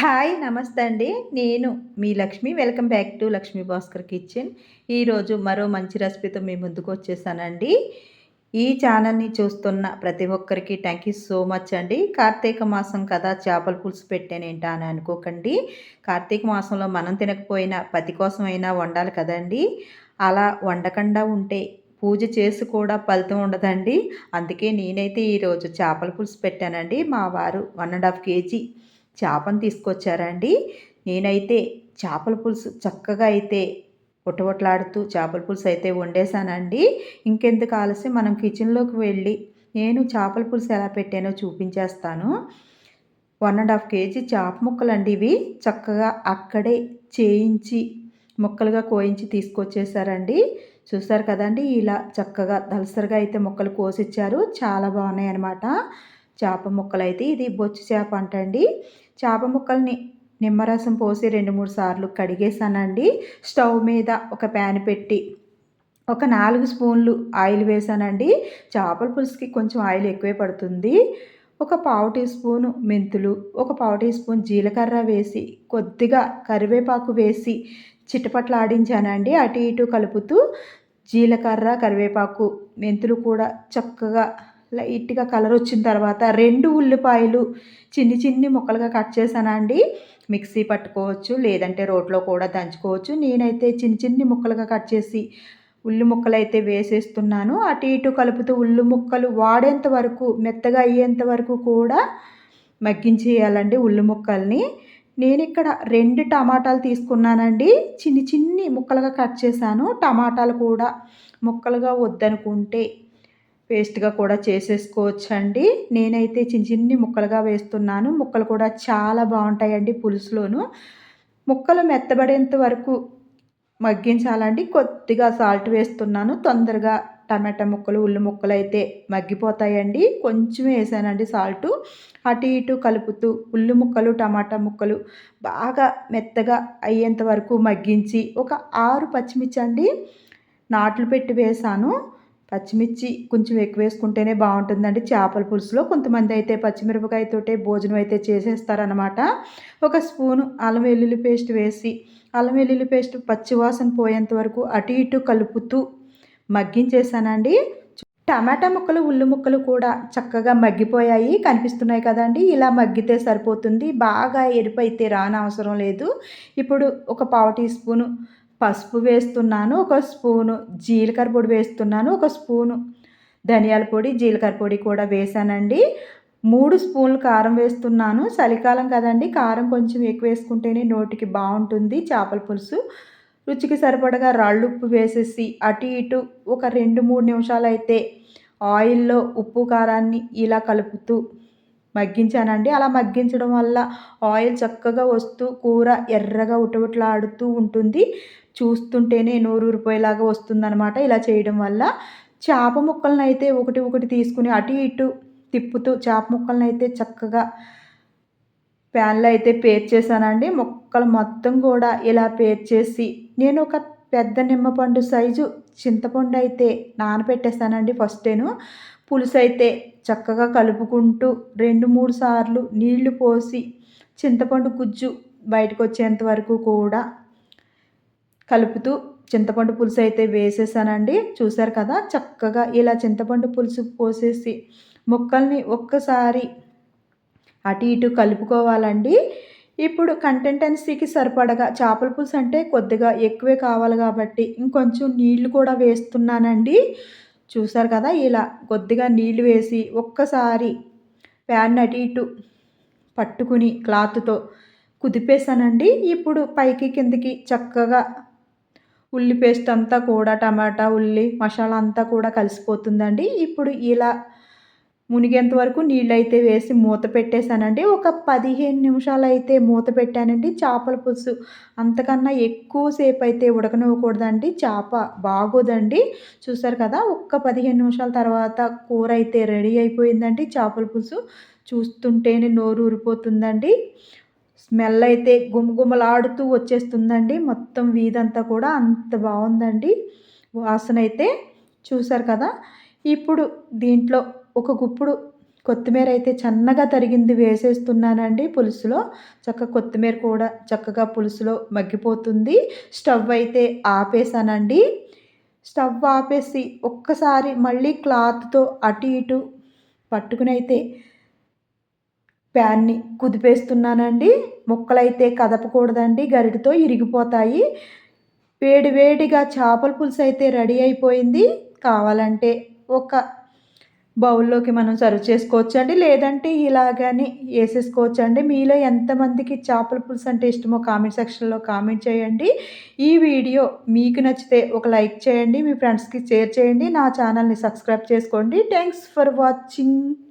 Hi నమస్తే అండి. నేను మీ Lakshmi. Welcome back to Lakshmi Bhaskar kitchen. ఈరోజు మరో మంచి రెసిపీతో మీ ముందుకు వచ్చేసానండి. ఈ ఛానల్ని చూస్తున్న ప్రతి ఒక్కరికి థ్యాంక్ యూ సో మచ్ అండి. కార్తీక మాసం కదా చేపల పులుసు పెట్టానేంటా అని అనుకోకండి. కార్తీక మాసంలో మనం తినకపోయినా పతి కోసమైనా వండాలి కదండి. అలా వండకుండా ఉంటే పూజ చేసి కూడా ఫలితం ఉండదండి. అందుకే నేనైతే ఈరోజు చేపల పులుసు పెట్టానండి. మా వారు వన్ అండ్ హాఫ్ కేజీ చేపను తీసుకొచ్చారండి. నేనైతే చేపల పులుసు చక్కగా అయితే పొట్టబొట్లాడుతూ చేపల పులుసు అయితే వండేశానండి. ఇంకెందుకు ఆలస్యం మనం కిచెన్లోకి వెళ్ళి నేను చేపల పులుసు ఎలా పెట్టానో చూపించేస్తాను. వన్ అండ్ హాఫ్ కేజీ చేప ముక్కలు అండి ఇవి. చక్కగా అక్కడే చేయించి ముక్కలుగా కోయించి తీసుకొచ్చేసారండి చూసారు కదండి ఇలా చక్కగా దలసరిగా అయితే ముక్కలు కోసిచ్చారు. చాలా బాగున్నాయి అన్నమాట చేప ముక్కలు అయితే ఇది బొచ్చు చేప అంటండి. చేప ముక్కల్ని నిమ్మరసం పోసి రెండు మూడు సార్లు కడిగేసానండి. స్టవ్ మీద ఒక ప్యాన్ పెట్టి ఒక నాలుగు స్పూన్లు ఆయిల్ వేసానండి. చేపల పులుసుకి కొంచెం ఆయిల్ ఎక్కువే పడుతుంది. ఒక పావు టీ స్పూను మెంతులు ఒక పావు టీ స్పూన్ జీలకర్ర వేసి కొద్దిగా కరివేపాకు వేసి చిటపట్లు ఆడించానండి అటు ఇటు కలుపుతూ జీలకర్ర కరివేపాకు మెంతులు కూడా చక్కగా లైట్గా కలర్ వచ్చిన తర్వాత రెండు ఉల్లిపాయలు చిన్ని చిన్ని ముక్కలుగా కట్ చేశానండి. మిక్సీ పట్టుకోవచ్చు లేదంటే రోట్లో కూడా దంచుకోవచ్చు. నేనైతే చిన్ని చిన్ని ముక్కలుగా కట్ చేసి ఉల్లి ముక్కలు అయితే వేసేస్తున్నాను. అటు ఇటు కలుపుతూ ఉల్లి ముక్కలు వాడేంత వరకు మెత్తగా అయ్యేంత వరకు కూడా మగ్గించేయాలండి ఉల్లి ముక్కల్ని. నేను ఇక్కడ రెండు టమాటాలు తీసుకున్నానండి. చిన్ని చిన్ని ముక్కలుగా కట్ చేశాను. టమాటాలు కూడా ముక్కలుగా వద్దనుకుంటే పేస్ట్గా కూడా చేసేసుకోవచ్చండి. నేనైతే చిన్న చిన్ని ముక్కలుగా వేస్తున్నాను. ముక్కలు కూడా చాలా బాగుంటాయండి పులుసులోను. ముక్కలు మెత్తబడేంత వరకు మగ్గించాలండి. కొద్దిగా సాల్ట్ వేస్తున్నాను. తొందరగా టమాటా ముక్కలు ఉల్లి ముక్కలు అయితే మగ్గిపోతాయండి. కొంచెం వేసానండి సాల్ట్. అటు ఇటు కలుపుతూ ఉల్లి ముక్కలు టమాటా ముక్కలు బాగా మెత్తగా అయ్యేంత వరకు మగ్గించి ఒక ఆరు పచ్చిమిర్చి అండి నాట్లు పెట్టి వేసాను. పచ్చిమిర్చి కొంచెం ఎక్కువ వేసుకుంటేనే బాగుంటుందండి. చేపల పులుసులో కొంతమంది అయితే పచ్చిమిరపకాయతోటే భోజనం అయితే చేసేస్తారనమాట ఒక స్పూను అల్లం వెల్లుల్లి పేస్ట్ వేసి అల్లం వెల్లుల్లి పేస్ట్ పచ్చివాసన పోయేంత వరకు అటు ఇటు కలుపుతూ మగ్గించేసానండి. టమాటా ముక్కలు ఉల్లి ముక్కలు కూడా చక్కగా మగ్గిపోయాయి కనిపిస్తున్నాయి కదండి. ఇలా మగ్గితే సరిపోతుంది. బాగా ఎరుపు అయితే రానవసరం లేదు. ఇప్పుడు ఒక పావు టీ స్పూను పసుపు వేస్తున్నాను ఒక స్పూను జీలకర్ర పొడి వేస్తున్నాను ఒక స్పూను ధనియాల పొడి జీలకర్ర పొడి కూడా వేసానండి మూడు స్పూన్లు కారం వేస్తున్నాను. చలికాలం కదండి కారం కొంచెం ఎక్కువ వేసుకుంటేనే నోటికి బాగుంటుంది చేపల పులుసు. రుచికి సరిపడగా రాళ్ళు ఉప్పు వేసేసి అటు ఇటు ఒక రెండు మూడు నిమిషాలు అయితే ఆయిల్లో ఉప్పు కారాన్ని ఇలా కలుపుతూ మగ్గించానండి. అలా మగ్గించడం వల్ల ఆయిల్ చక్కగా వస్తూ కూర ఎర్రగా ఉటవుట్లాడుతూ ఉంటుంది. చూస్తుంటేనే నోరూరిపోయేలాగా వస్తుందన్నమాట ఇలా చేయడం వల్ల. చేప ముక్కలను అయితే ఒకటి ఒకటి తీసుకుని అటు ఇటు తిప్పుతూ చేప ముక్కలను అయితే చక్కగా ప్యాన్లో అయితే పేర్చేసానండి ముక్కలు మొత్తం కూడా ఇలా పేర్చేసి నేను ఒక పెద్ద నిమ్మపండు సైజు చింతపండు అయితే నానబెట్టేసానండి ఫస్ట్ నేను పులుసు అయితే చక్కగా కలుపుకుంటూ రెండు మూడు సార్లు నీళ్ళు పోసి చింతపండు గుజ్జు బయటకు వచ్చేంత వరకు కూడా కలుపుతూ చింతపండు పులుసు అయితే వేసేసానండి. చూసారు కదా చక్కగా ఇలా చింతపండు పులుసు పోసేసి ముక్కల్ని ఒక్కసారి అటు ఇటు కలుపుకోవాలండి. ఇప్పుడు కంటెంటెన్సీకి సరిపడగా చేపల పులుసు అంటే కొద్దిగా ఎక్కువే కావాలి కాబట్టి ఇంకొంచెం నీళ్ళు కూడా వేస్తున్నానండి. చూసారు కదా ఇలా కొద్దిగా నీళ్ళు వేసి ఒక్కసారి ప్యాన్ అటు ఇటు పట్టుకుని క్లాత్తో కుదిపేసానండి ఇప్పుడు పైకి కిందకి చక్కగా ఉల్లి పేస్ట్ అంతా కూడా టమాటా ఉల్లి మసాలా అంతా కూడా కలిసిపోతుందండి. ఇప్పుడు ఇలా మునిగేంత వరకు నీళ్ళు అయితే వేసి మూత పెట్టేశానండి. ఒక పదిహేను నిమిషాలు అయితే మూత పెట్టానండి. చేపల పులుసు అంతకన్నా ఎక్కువసేపు అయితే ఉడకనివ్వకూడదండి. చేప బాగోదండి. చూసారు కదా ఒక్క పదిహేను నిమిషాల తర్వాత కూర అయితే రెడీ అయిపోయిందండి చేపల పులుసు. చూస్తుంటేనే నోరు ఊరిపోతుందండి. స్మెల్ అయితే గుమగుమలాడుతూ వచ్చేస్తుందండి. మొత్తం వీధంతా కూడా అంత బాగుందండి. వాసన అయితే చూసారు కదా ఇప్పుడు దీంట్లో ఒక గుప్పుడు కొత్తిమీర అయితే చన్నగా తరిగింది వేసేస్తున్నానండి పులుసులో. చక్క కొత్తిమీర కూడా చక్కగా పులుసులో మగ్గిపోతుంది. స్టవ్ అయితే ఆపేసానండి స్టవ్ ఆపేసి ఒక్కసారి మళ్ళీ క్లాత్తో అటు ఇటు పట్టుకుని అయితే ప్యాన్ని కుదిపేస్తున్నానండి. ముక్కలైతే కదపకూడదండి గరిటితో ఇరిగిపోతాయి. వేడి వేడిగా చేపల పులుసు అయితే రెడీ అయిపోయింది. కావాలంటే ఒక బౌల్లోకి మనం సర్వ్ చేసుకోవచ్చు అండి లేదంటే ఇలాగని వేసేసుకోవచ్చు అండి మీలో ఎంతమందికి చేపల పులుసు అంటే ఇష్టమో కామెంట్ సెక్షన్లో కామెంట్ చేయండి. ఈ వీడియో మీకు నచ్చితే ఒక లైక్ చేయండి. మీ ఫ్రెండ్స్కి షేర్ చేయండి. నా ఛానల్ని సబ్స్క్రైబ్ చేసుకోండి. Thanks for watching.